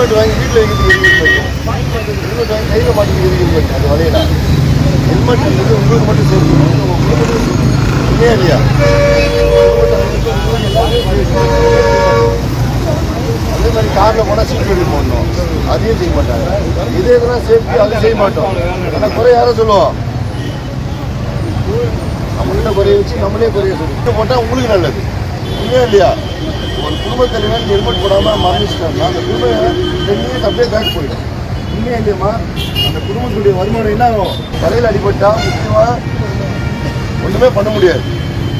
Helmet வாங்கி வீட்டில் வைக்கிறதுக்கு ஹெல்மெட் வாங்கி கையில் மாட்டிக்கிறதுக்கு அது வலையில ஹெல்மெட்ன்றது உங்களுக்கு மட்டும் சேர்த்து உங்களுக்கு மட்டும் இல்லையா இல்லையா? அதே மாதிரி காரில் போனால் சீட் பெல்ட் போடணும். அதையும் செய்ய மாட்டாங்க. இதே இதெல்லாம் சேஃப்டி அது செய்ய மாட்டோம். ஆனால் குறை யாரை சொல்லுவோம்? நம்மள்கிட்ட குறைய வச்சு நம்மளே குறைய சொல்லி போட்டால் உங்களுக்கு நல்லது. இல்லையா இல்லையா? ஒரு குடும்ப தலைவர் ஹெல்மெட் போடாமல் மரணிச்சிட்டாங்க அந்த குடும்ப டென் இயர்ஸ் அப்படியே பேக் போயிடும். இல்லையா இல்லையம்மா? அந்த குடும்பத்துடைய வருமானம் என்ன ஆகும்? தலையில் அடிபட்டால் முக்கியமாக ஒன்றுமே பண்ண முடியாது.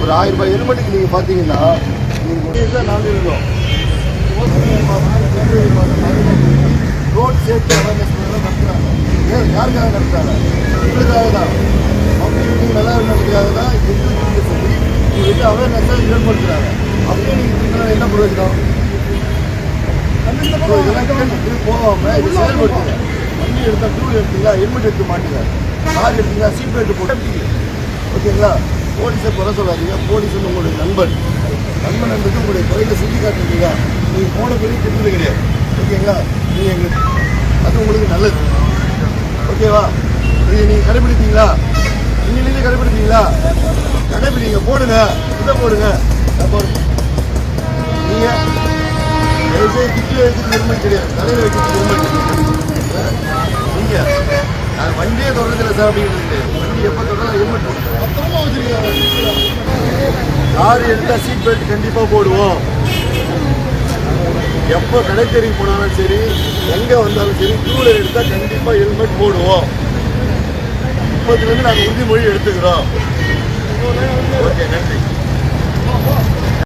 ஒரு ஆயிரம் ரூபாய் ஹெல்மெட்டுக்கு நீங்கள் பார்த்தீங்கன்னா நீங்கள் நாங்கள் இருந்தோம் ரோட் சேஃப்டி அவேர்னஸ் நடத்துறாங்க. ஏன்? யாருக்காக நடத்துகிறாங்க உங்களுக்காக தான். பப்ளிக் நல்லா இருந்ததுக்காக தான் எங்களுக்கு சொல்லி உங்களுக்கு அவேர்னஸை ஏற்படுத்துகிறாங்க அப்படியே நீங்கள் என்ன பிரயோஜனம் So, இதெல்லாம் கேட்டு போகாம இது செயல்படுத்துங்க வண்டி எடுத்தா டூ எடுத்தீங்களா ஹெல்மெட் எடுத்து மாட்டுங்க கார் எடுத்தீங்களா சீட் பெல்ட் போட்டு ஓகேங்களா போலீஸை குறை சொல்லாதீங்க போலீஸ் வந்து உங்களுடைய நண்பன் நண்பன் என்பது உங்களுடைய குறைகளை சுட்டி காட்டுறீங்க நீங்கள் போன பெரிய கெட்டது கிடையாது ஓகேங்களா நீங்கள் எங்களுக்கு அது உங்களுக்கு நல்லது ஓகேவா இது நீங்கள் கடைபிடிப்பீங்களா இன்னிலேருந்து கடைபிடிப்பீங்களா கடைபிடிங்க போடுங்க. இதை போடுங்க அப்போ தயவுசெய்து திட்டில் வைக்கிறது ஹெல்மெட் கிடையாது தலையில் வைக்கிறது ஹெல்மெட் நீங்கள் நான் வண்டியே தொடர்றதில்ல சார் அப்படிங்கிறது வண்டி எப்போ தொடர்ந்தாலும் ஹெல்மெட் பத்திரமா வச்சிருக்காங்க கார் எடுத்தால் சீட் பெல்ட் கண்டிப்பாக போடுவோம் எப்போ கடைத்தெருக்கு போனாலும் சரி எங்கே வந்தாலும் சரி டூ எடுத்தால் கண்டிப்பாக ஹெல்மெட் போடுவோம் இப்போதுலேருந்து நாங்கள் உறுதிமொழி எடுத்துக்கிறோம்